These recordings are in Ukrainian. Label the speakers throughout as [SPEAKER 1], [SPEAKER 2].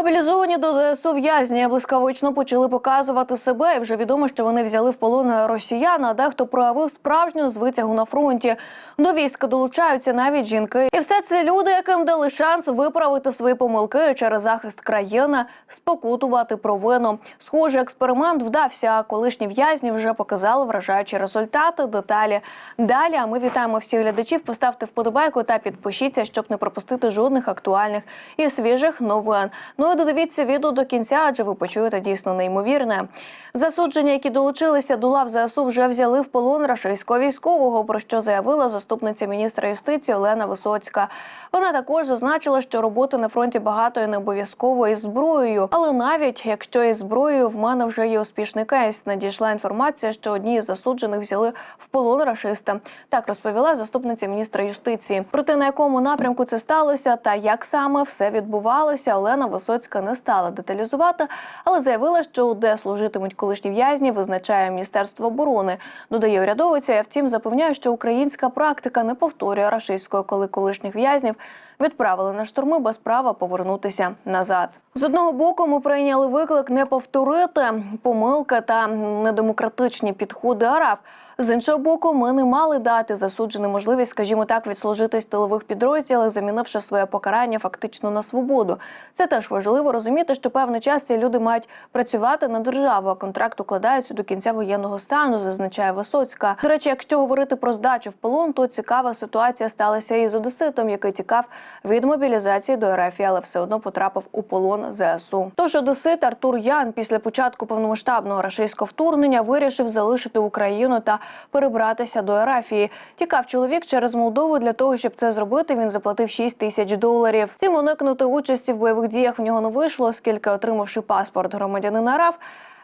[SPEAKER 1] Мобілізовані до ЗСУ в'язні блискавично почали показувати себе. І вже відомо, що вони взяли в полон росіян. А дехто проявив справжню звитягу на фронті. До війська долучаються навіть жінки. І все це люди, яким дали шанс виправити свої помилки через захист країни, спокутувати провину. Схожий експеримент вдався. а Колишні в'язні вже показали вражаючі результати. Деталі далі. Ми вітаємо всіх глядачів. Поставте вподобайку та підпишіться, щоб не пропустити жодних актуальних і свіжих новин. Ну і додивіться відео до кінця, адже ви почуєте дійсно неймовірне. Засудження, які долучилися до лав ЗСУ, вже взяли в полон рашистського військового, про що заявила заступниця міністра юстиції Олена Висоцька. Вона також зазначила, що роботи на фронті багато і не обов'язково із зброєю. Але навіть якщо із зброєю в мене вже є успішний кейс, надійшла інформація, що одні із засуджених взяли в полон рашиста. Так розповіла заступниця міністра юстиції. Проте на якому напрямку це сталося та як саме все відбувалося, Олена Висоцька не стала деталізувати, але заявила, що де служитимуть колишні в'язні, визначає Міністерство оборони. Додає урядовиця. а Втім, запевняє, що українська практика не повторює рашистської, коли колишніх в'язнів відправили на штурми без права повернутися назад. З одного боку, ми прийняли виклик не повторити помилки та недемократичні підходи АРАФ. З іншого боку, ми не мали дати засудженим можливість, скажімо так, відслужитись в тилових підрозділах, замінивши своє покарання фактично на свободу. Це теж важливо розуміти, що певний час ці люди мають працювати на державу, а контракт укладається до кінця воєнного стану, зазначає Висоцька. До речі, якщо говорити про здачу в полон, то цікава ситуація сталася із одеситом, який тікав від мобілізації до РФ, але все одно потрапив у полон ЗСУ. Тож одесит Артур Ян після початку повномасштабного рашистського вторгнення вирішив залишити Україну та перебратися до Арафії. Тікав чоловік через Молдову. Для того щоб це зробити, він заплатив 6 тисяч доларів. Цим уникнути участі в бойових діях в нього не вийшло, оскільки, отримавши паспорт громадянина РАФ,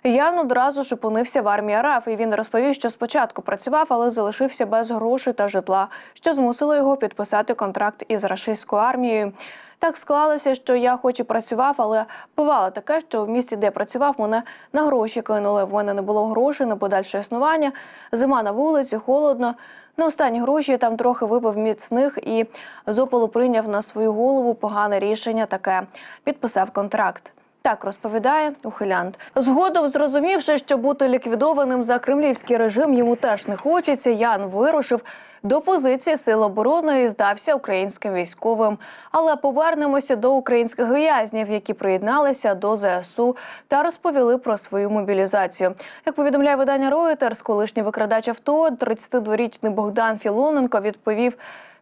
[SPEAKER 1] Ян одразу ж опинився в армії РАФ, і він розповів, що спочатку працював, але залишився без грошей та житла, що змусило його підписати контракт із рашистською армією. Так склалося, що я хоч і працював, але бувало таке, що в місті, де працював, мене на гроші кинули. В мене не було грошей на подальше існування. Зима на вулиці, холодно. На останні гроші я там трохи випив міцних і з прийняв на свою голову погане рішення. Таке підписав контракт. Так розповідає ухилянт. Згодом, зрозумівши, що бути ліквідованим за кремлівський режим йому теж не хочеться, Ян вирушив до позиції сил оборони і здався українським військовим. Але повернемося до українських в'язнів, які приєдналися до ЗСУ та розповіли про свою мобілізацію. Як повідомляє видання Reuters, колишній викрадач авто, 32-річний Богдан Філоненко відповів.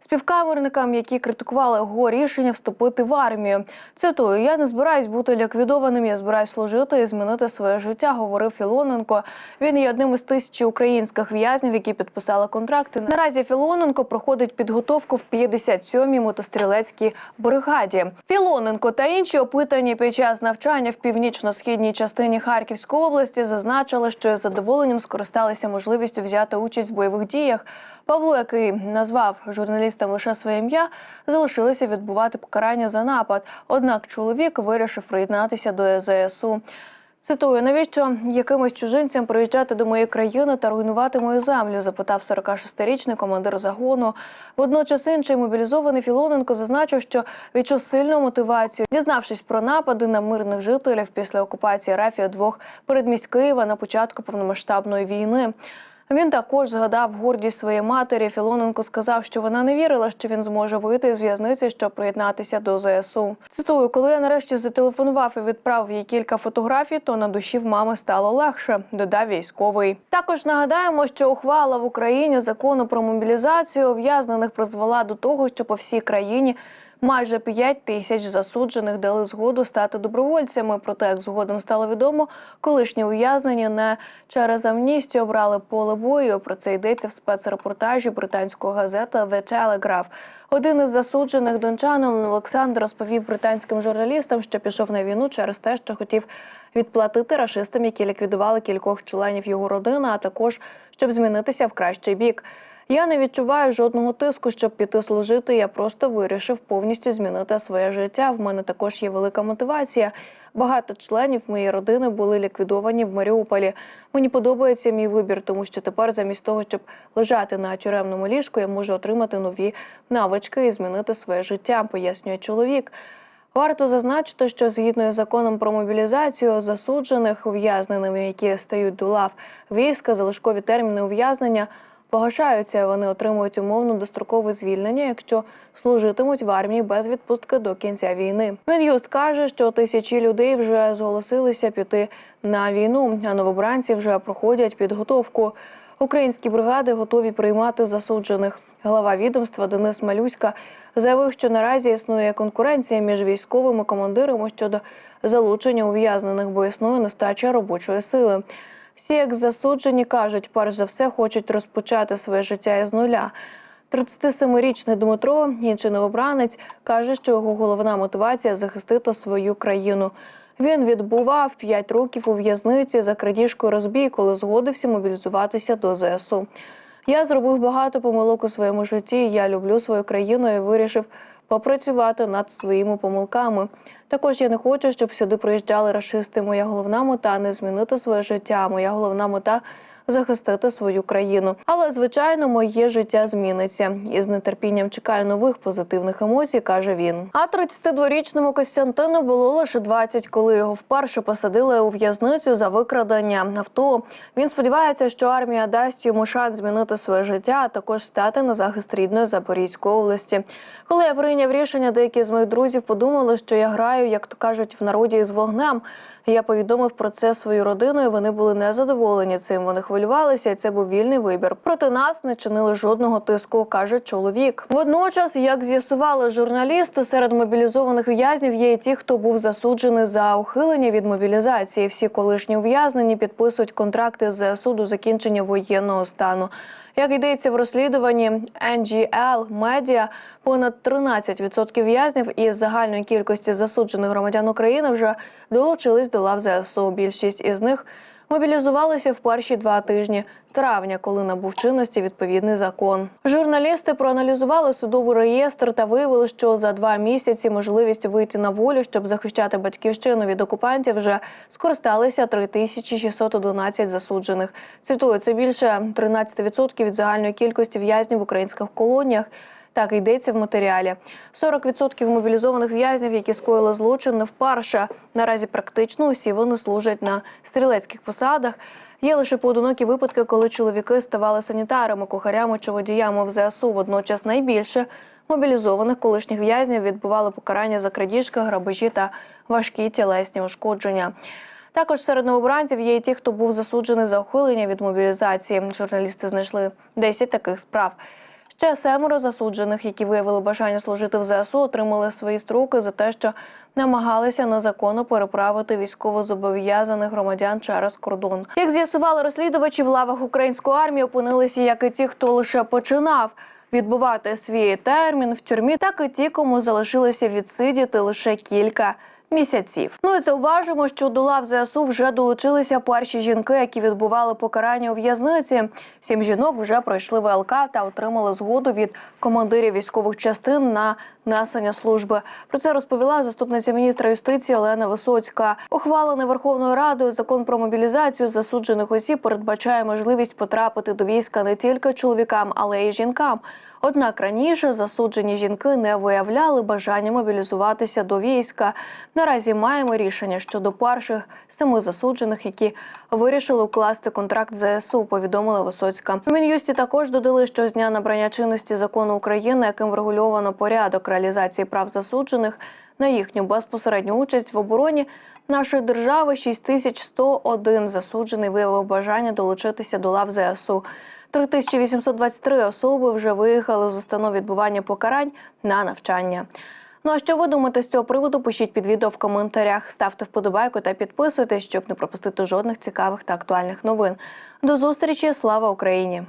[SPEAKER 1] Співкамерникам, які критикували його рішення вступити в армію, цитую: я не збираюсь бути ліквідованим, я збираюсь служити і змінити своє життя. Говорив Філоненко. Він є одним із тисячі українських в'язнів, які підписали контракти. Наразі Філоненко проходить підготовку в 57-й мотострілецькій бригаді. Філоненко та інші опитані під час навчання в північно-східній частині Харківської області зазначили, що з задоволенням скористалися можливістю взяти участь в бойових діях. Павло, який назвав журналістам лише своє ім'я, залишилося відбувати покарання за напад. Однак чоловік вирішив приєднатися до ЗСУ. Цитую, навіщо якимось чужинцям приїжджати до моєї країни та руйнувати мою землю? запитав 46-річний командир загону. Водночас інший мобілізований Філоненко зазначив, що відчув сильну мотивацію, дізнавшись про напади на мирних жителів після окупації Рафія двох передмість Києва на початку повномасштабної війни. Він також згадав гордість своєї матері. Філоненко сказав, що вона не вірила, що він зможе вийти з в'язниці, щоб приєднатися до ЗСУ. Цитую, коли я нарешті зателефонував і відправив їй кілька фотографій, то на душі в мами стало легше. Додав військовий. Також нагадаємо, що ухвала в Україні закону про мобілізацію ув'язнених призвела до того, що по всій країні. Майже 5 тисяч засуджених дали згоду стати добровольцями. Проте, як згодом стало відомо, колишні ув'язнені не через амністію обрали поле бою. Про це йдеться в спецрепортажі британської газети The Telegraph. Один із засуджених дончанин Олександр розповів британським журналістам, що пішов на війну через те, що хотів відплатити рашистам, які ліквідували кількох членів його родини, а також щоб змінитися в кращий бік. Я не відчуваю жодного тиску, щоб піти служити. Я просто вирішив повністю змінити своє життя. В мене також є велика мотивація. Багато членів моєї родини були ліквідовані в Маріуполі. Мені подобається мій вибір, тому що тепер, замість того, щоб лежати на тюремному ліжку, я можу отримати нові навички і змінити своє життя, пояснює чоловік. Варто зазначити, що згідно із законом про мобілізацію засуджених ув'язненими, які стають до лав війська, залишкові терміни ув'язнення погашаються. Вони отримують умовно дострокове звільнення, якщо служитимуть в армії без відпустки до кінця війни. Мін'юст каже, що тисячі людей вже зголосилися піти на війну, а новобранці вже проходять підготовку. Українські бригади готові приймати засуджених. Глава відомства Денис Малюська заявив, що наразі існує конкуренція між військовими командирами щодо залучення ув'язнених, бо існує нестача робочої сили. Всі, як засуджені, кажуть, перш за все хочуть розпочати своє життя із нуля. 37-річний Дмитро, інший новобранець, каже, що його головна мотивація захистити свою країну. Він відбував 5 років у в'язниці за крадіжку розбій, коли згодився мобілізуватися до ЗСУ. Я зробив багато помилок у своєму житті. Я люблю свою країну і вирішив попрацювати над своїми помилками. Також я не хочу, щоб сюди приїжджали расисти. Моя головна мета не змінити своє життя. Моя головна мета захистити свою країну. Але звичайно, моє життя зміниться. І з нетерпінням чекаю нових позитивних емоцій, каже він. А 32-річному Костянтину було лише 20, коли його вперше посадили у в'язницю за викрадення авто. Він сподівається, що армія дасть йому шанс змінити своє життя, а також стати на захист рідної Запорізької області. Коли я прийняв рішення, деякі з моїх друзів подумали, що я граю, як то кажуть, в народі із вогнем. Я повідомив про це свою родину, і вони були незадоволені цим. Вони хвилювалися, і це був вільний вибір. Проти нас не чинили жодного тиску, каже чоловік. Водночас, як з'ясували журналісти, серед мобілізованих в'язнів є і ті, хто був засуджений за ухилення від мобілізації. Всі колишні ув'язнені підписують контракти з ЗСУ до закінчення воєнного стану. Як йдеться в розслідуванні NGL Media, понад 13% в'язнів із загальної кількості засуджених громадян України вже долучились до лав ЗСУ. Більшість із них мобілізувалися в перші два тижні травня, коли набув чинності відповідний закон. Журналісти проаналізували судовий реєстр та виявили, що за два місяці можливістю вийти на волю, щоб захищати батьківщину від окупантів, вже скористалися 3611 засуджених. Цитую, це більше 13% від загальної кількості в'язнів в українських колоніях. Так йдеться в матеріалі. 40% мобілізованих в'язнів, які скоїли злочин, не вперше. Наразі практично усі вони служать на стрілецьких посадах. Є лише поодинокі випадки, коли чоловіки ставали санітарами, кухарями чи водіями в ЗСУ. Водночас найбільше мобілізованих колишніх в'язнів відбували покарання за крадіжки, грабежі та важкі тілесні ушкодження. Також серед новобранців є і ті, хто був засуджений за ухилення від мобілізації. Журналісти знайшли 10 таких справ. Ще семеро засуджених, які виявили бажання служити в ЗСУ, отримали свої строки за те, що намагалися незаконно переправити військовозобов'язаних громадян через кордон. Як з'ясували розслідувачі, в лавах української армії опинилися як і ті, хто лише починав. Відбувати свій термін в тюрмі, так і ті, кому залишилося відсидіти лише кілька місяців. Ну і зауважимо, що до лав ЗСУ вже долучилися перші жінки, які відбували покарання у в'язниці. Сім жінок вже пройшли ВЛК та отримали згоду від командирів військових частин на несення служби. Про це розповіла заступниця міністра юстиції Олена Висоцька. Ухвалений Верховною Радою закон про мобілізацію засуджених осіб передбачає можливість потрапити до війська не тільки чоловікам, але й жінкам. Однак раніше засуджені жінки не виявляли бажання мобілізуватися до війська. Наразі маємо рішення щодо перших семи засуджених, які вирішили укласти контракт ЗСУ. Повідомила Висоцька. У мін'юсті також додали, що з дня набрання чинності закону України, яким врегульовано порядок реалізації прав засуджених на їхню безпосередню участь в обороні нашої держави, 6101 засуджений виявив бажання долучитися до лав ЗСУ. 3823 особи вже виїхали з установ відбування покарань на навчання. Ну а що ви думаєте з цього приводу? Пишіть під відео в коментарях, ставте вподобайку та підписуйтесь, щоб не пропустити жодних цікавих та актуальних новин. До зустрічі! Слава Україні!